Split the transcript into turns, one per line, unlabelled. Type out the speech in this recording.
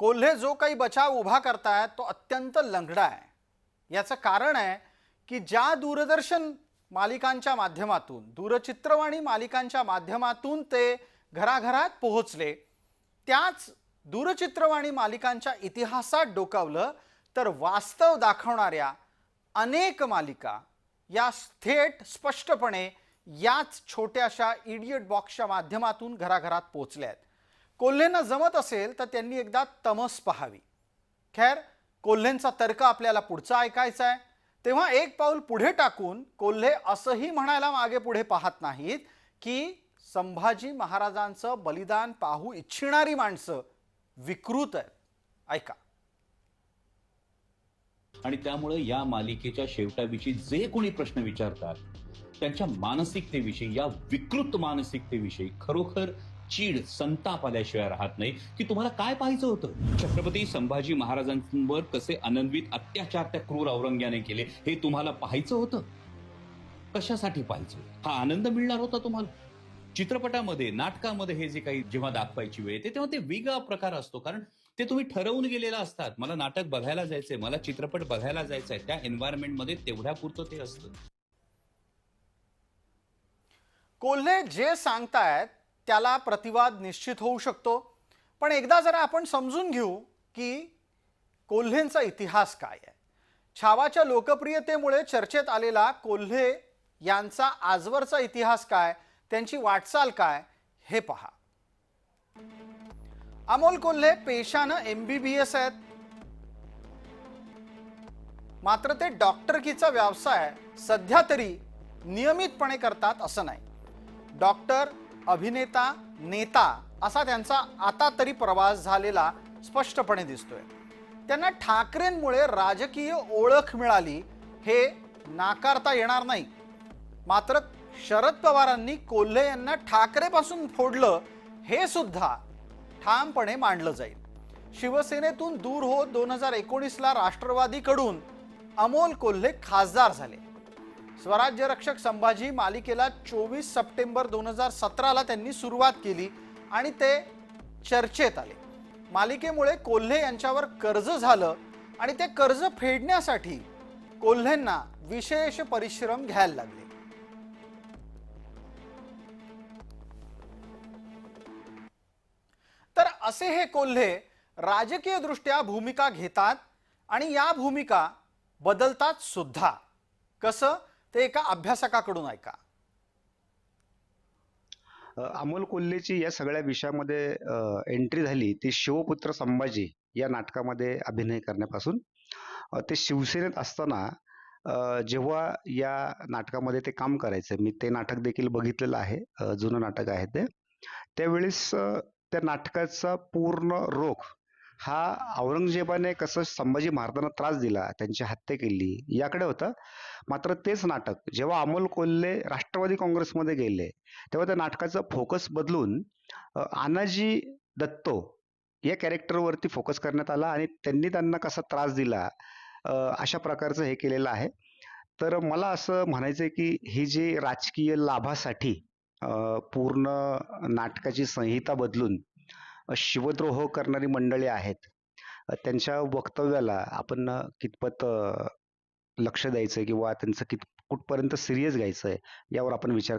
कोल्हे जो काही बचाव उभा करतायत तो अत्यंत लंगडा आहे. याचं कारण आहे की ज्या दूरदर्शन मालिकांच्या माध्यमातून दूरचित्रवाणी मालिकांच्या माध्यमातून ते घराघरात पोहोचले त्याच दूरचित्रवाणी मालिकांच्या इतिहासात डोकावलं तर वास्तव दाखवणाऱ्या अनेक मालिका या थेट स्पष्टपणे याच छोट्याशा इडियट बॉक्सच्या माध्यमातून घराघरात पोचल्या आहेत कोल्हेंना जमत असेल तर त्यांनी एकदा तमस पहावी. खैर कोल्हेंचा तर्क आपल्याला पुढचा ऐकायचा आहे. तेव्हा एक पाऊल पुढे टाकून कोल्हे असंही म्हणायला मागे पुढे पाहत नाहीत की संभाजी महाराजांचं बलिदान पाहू इच्छिणारी माणसं विकृत आहेत. ऐका.
आणि त्यामुळे या मालिकेच्या शेवटाविषयी जे कोणी प्रश्न विचारतात त्यांच्या मानसिकतेविषयी या विकृत मानसिकतेविषयी खरोखर चीड संताप आल्याशिवाय राहत नाही. की तुम्हाला काय पाहायचं होतं? छत्रपती संभाजी महाराजांवर कसे अनन्वित अत्याचार त्या क्रूर औरंग्याने केले हे तुम्हाला पाहायचं होतं? कशासाठी पाहायचं हा आनंद मिळणार होता तुम्हाला? चित्रपटामध्ये नाटकामध्ये हे जे काही जेव्हा दाखवायची वेळ येते तेव्हा ते वेगळा प्रकार असतो. कारण ते तुम्ही ठरवून गेलेला असतात. मला नाटक बघायला जायचंय मला चित्रपट बघायला जायचंय त्या एन्व्हायरमेंटमध्ये तेवढ्या पुरतं ते असतं.
कोल्हे जे सांगतायत त्याला प्रतिवाद निश्चित होऊ शकतो. पण एकदा जरा आपण समजून घेऊ की कोल्हेंचा इतिहास काय आहे. छावाच्या लोकप्रियतेमुळे चर्चेत आलेला कोल्हे यांचा आजवरचा इतिहास काय त्यांची वाटचाल काय हे पहा. अमोल कोल्हे पेशानं एम बी बी एस आहेत. मात्र ते डॉक्टरकीचा व्यवसाय सध्या तरी नियमितपणे करतात असं नाही. डॉक्टर अभिनेता नेता असा त्यांचा आता तरी प्रवास झालेला स्पष्टपणे दिसतोय. त्यांना ठाकरेंमुळे राजकीय ओळख मिळाली हे नाकारता येणार नाही. मात्र शरद पवारांनी कोल्हे यांना ठाकरेपासून फोडलं हे सुद्धा ठामपणे मांडलं जाईल. शिवसेनेतून दूर होत दोन हजार एकोणीसला राष्ट्रवादीकडून अमोल कोल्हे खासदार झाले. स्वराज्य रक्षक संभाजी मालिकेला चोवीस सप्टेंबर दोन हजार सतराला त्यांनी सुरुवात केली आणि ते चर्चेत आले. मालिकेमुळे कोल्हे यांच्यावर कर्ज झालं आणि ते कर्ज फेडण्यासाठी कोल्हेंना विशेष परिश्रम घ्यायला लागले. तर असे हे कोल्हे राजकीय दृष्ट्या भूमिका घेतात आणि या भूमिका बदलतात सुद्धा. कसं? ते एका अभ्यासकाकडून ऐका.
अमोल कोल्हेची या सगळ्या विषयामध्ये एंट्री झाली ती शिवपुत्र संभाजी या नाटकामध्ये अभिनय करण्यापासून. ते शिवसेनेत असताना जेव्हा या नाटकामध्ये ते काम करायचं मी ते नाटक देखील बघितलेलं आहे जुनं नाटक आहे ते. त्यावेळेस त्या नाटकाचा पूर्ण रोख हा औरंगजेबाने कसं संभाजी महाराजांना त्रास दिला त्यांची हत्या केली याकडे होतं. मात्र तेच नाटक जेव्हा अमोल कोल्हे राष्ट्रवादी काँग्रेसमध्ये गेले तेव्हा त्या नाटकाचा फोकस बदलून आनाजी दत्तो या कॅरेक्टरवरती फोकस करण्यात आला आणि त्यांनी त्यांना कसा त्रास दिला अशा प्रकारचं हे केलेलं आहे. तर मला असं म्हणायचं आहे की ही जी राजकीय लाभासाठी पूर्ण नाटकाची संहिता बदलून शिवद्रोह करणारी मंडळी आहेत. त्यांच्या वक्तव्याला आपण कितपत लक्ष द्यायचं किंवा त्यांचं कित कुठपर्यंत सिरियस घ्यायचं आहे यावर आपण विचार